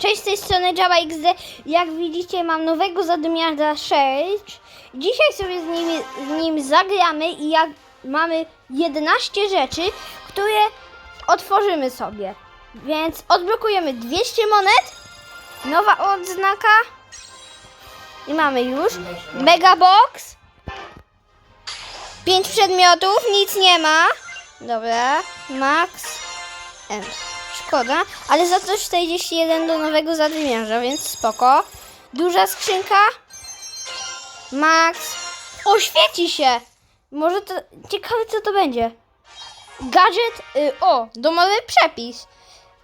Cześć, z tej strony Java XD. Jak widzicie, mam nowego zadymiarza 6. Dzisiaj sobie z nim, z nim zagramy i jak mamy 11 rzeczy, które otworzymy sobie. Więc odblokujemy 200 monet, nowa odznaka i mamy już Megabox. 5 przedmiotów, nic nie ma. Dobra, Max. M. Szkoda, ale za to 41 do nowego zadymiarza, więc spoko. Duża skrzynka. Max. Oświeci się! Może to. Ciekawe co to będzie. Gadżet. Y, o, domowy przepis.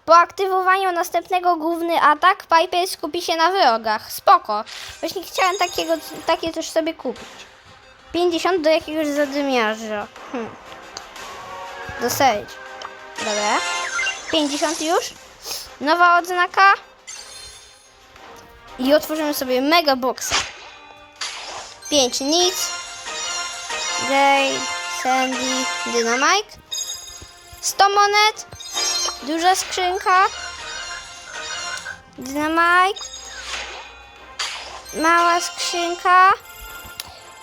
Po aktywowaniu następnego główny atak Piper skupi się na wrogach. Spoko. Właśnie chciałem takiego, takie coś sobie kupić. 50 do jakiegoś zadymiarza. Hmm. Do Sage. Dobra. 50 już. Nowa odznaka. I otworzymy sobie mega boxa. 5 nic. Gay, Sandy, Dynamite. 100 monet. Duża skrzynka. Dynamite. Mała skrzynka.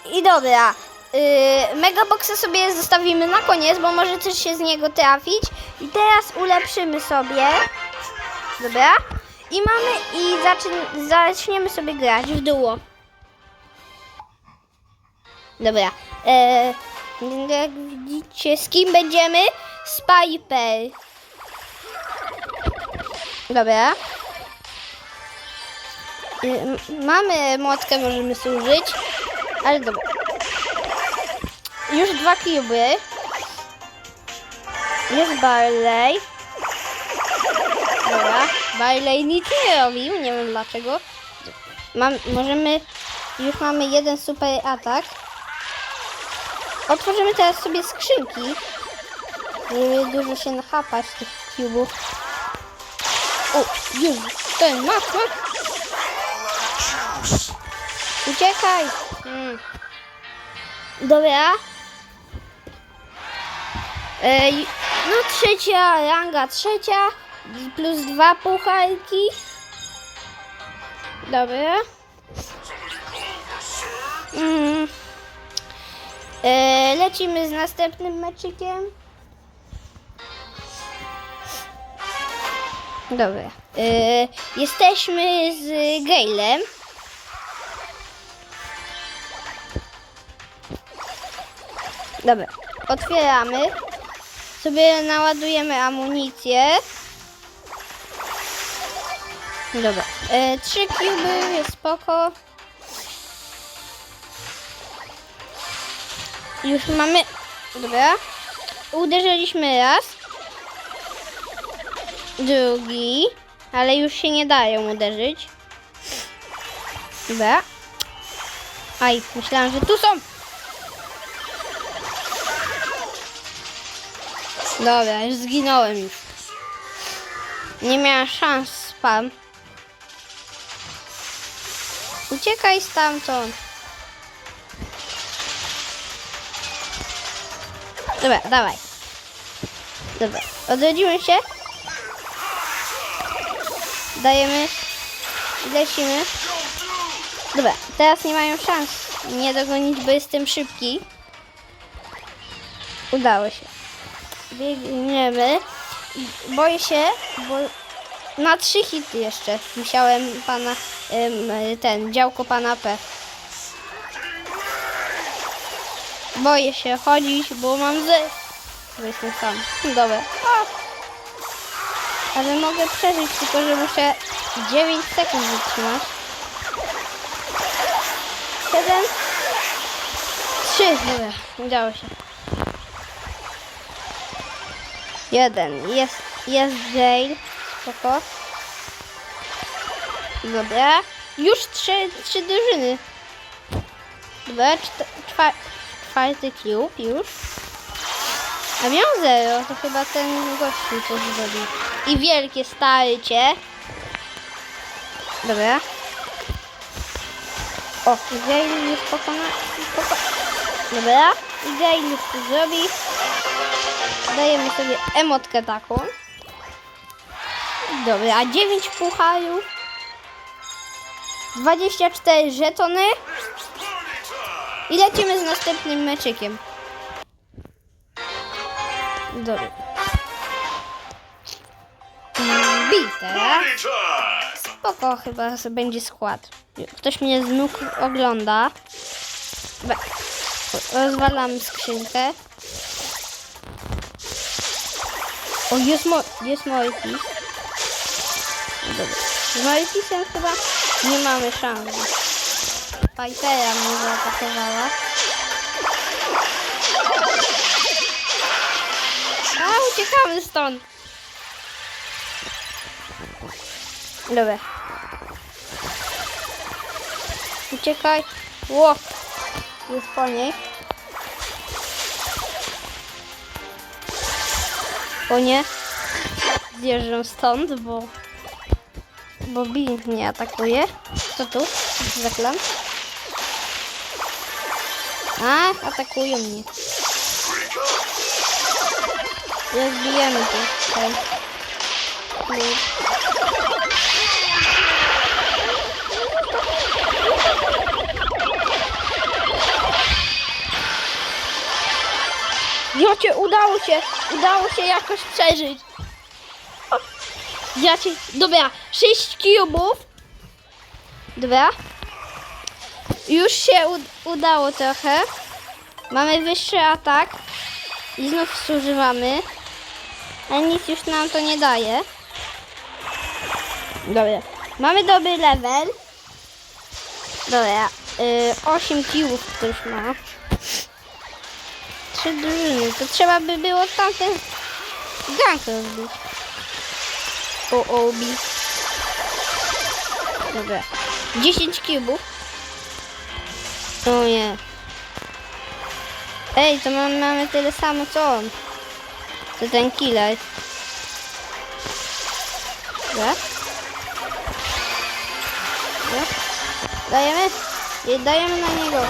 I dobra. Yy, Megaboxa sobie zostawimy na koniec, bo może coś się z niego trafić. I teraz ulepszymy sobie. Dobra. I mamy i zaczyn- zaczniemy sobie grać w duo. Dobra. Yy, jak widzicie, z kim będziemy? Z Piper. Dobra. Yy, mamy młotkę, możemy służyć. Ale dobra. Już dwa kuby. Jest Barley. Dobra. Barley nic nie robił, nie wiem dlaczego. Mam, możemy... Już mamy jeden super atak. Otworzymy teraz sobie skrzynki. Żeby dużo się nachapać tych kubów. O, już, ten, masz, masz. Uciekaj. Mm. Dobra. Ej, no trzecia ranga, trzecia. Plus dwa pucharki. Dobra. Mm. E, lecimy z następnym meczykiem. Dobra. E, jesteśmy z Gailem. Dobra, otwieramy. Sobie naładujemy amunicję. Dobra, e, trzy kuby jest spoko. Już mamy. Dobra. Uderzyliśmy raz. Drugi. Ale już się nie dają uderzyć. Dobra. Aj, myślałam, że tu są. Dobra, już zginąłem już. Nie miała szans spam. Uciekaj stamtąd. Dobra, dawaj. Dobra, odrodzimy się. Dajemy. Lecimy. Dobra, teraz nie mają szans nie dogonić, bo jestem szybki. Udało się biegniemy. Boję się, bo na trzy hity jeszcze musiałem pana, ten, działko pana P. Boję się chodzić, bo mam ze... Bo jestem sam. Dobra. A. Ale mogę przeżyć, tylko że muszę 9 sekund wytrzymać. 7 3 Dobra, udało się. Jeden. Jest, jest jail. Spoko. Dobra. Już trzy, trzy drużyny. Dobra, czwarty cube już. A miał zero, to chyba ten gościu coś zrobił. I wielkie starcie. Dobra. O, jail już pokona... Poko... Dobra. I jail już to zrobi. Dajemy sobie emotkę taką. Dobra, 9 pucharów. 24 żetony. I lecimy z następnym meczykiem. Dobra. Bite. Spoko chyba będzie skład. Ktoś mnie z nóg ogląda. Rozwalam skrzynkę. O, jest, mo jest Mortis. Dobra. Z Mortisem chyba nie mamy szans. Pipera mnie zaatakowała. A, uciekamy stąd. Dobra. Uciekaj. Ło. Jest po niej. O nie. Zjeżdżam stąd, bo... Bo Bing mnie atakuje. Co tu? Co to za klan? A, atakują mnie. Rozbijemy tu. Ten. Jocie, udało się, udało się jakoś przeżyć. O, Ja cię, dobra, 6 cubów. Dobra. Już się u, udało trochę. Mamy wyższy atak. I znów zużywamy. Ale nic już nam to nie daje. Dobra. Mamy dobry level. Dobra. Y, 8 cubów ktoś ma trzy drużyny. To trzeba by było tamten gang rozbić. O, obi. Dobra. 10 kubów. O nie. Ej, to mam, mamy tyle samo co on. To ten killer. Dobra. Dobra. Dajemy? Je- Dajemy na niego.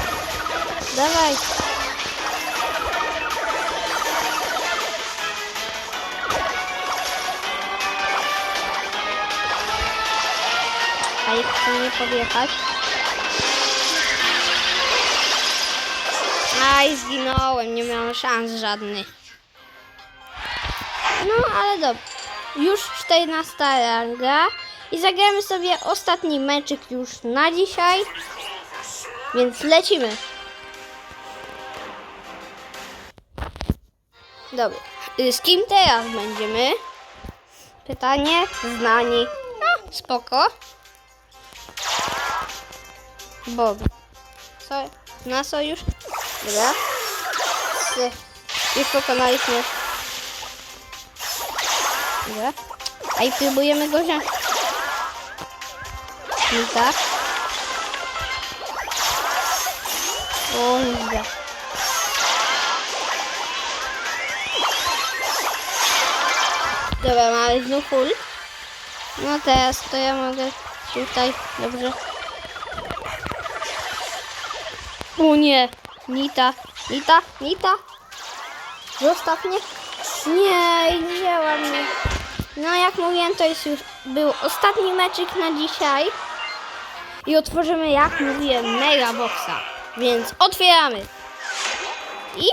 Dawaj. A jak chcę nie podjechać? Aj, zginąłem, nie miałem szans żadnych. No, ale dobrze. Już 14 ranga. I zagramy sobie ostatni meczyk już na dzisiaj. Więc lecimy. Dobra. Y, Z kim teraz będziemy? Pytanie, znani. No, spoko. Bob. Co? Na sojusz? Dobra. Sy. Już pokonaliśmy. Dobra. A i próbujemy go wziąć. I tak. O, nie. Dobra, mamy znów full. No teraz to ja mogę tutaj, dobrze. O nie, Nita, Nita, Nita. Zostaw mnie. Nie, wzięła mnie. No jak mówiłem, to jest już był ostatni meczyk na dzisiaj. I otworzymy, jak mówiłem, mega boxa. Więc otwieramy. I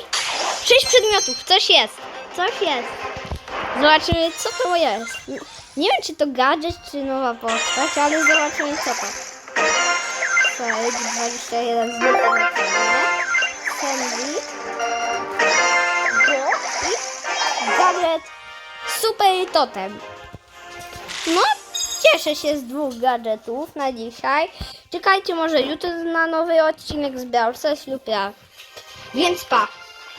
sześć przedmiotów, coś jest. Coś jest. Zobaczymy, co to jest. Nie- Nie wiem, czy to gadżet, czy nowa postać, ale zobaczymy, co to. Sage 21 z wypowiedzeniem. Sandy. Bo i gadżet Super Totem. No, cieszę się z dwóch gadżetów na dzisiaj. Czekajcie może jutro na nowy odcinek z Brawl Stars lub. Więc pa.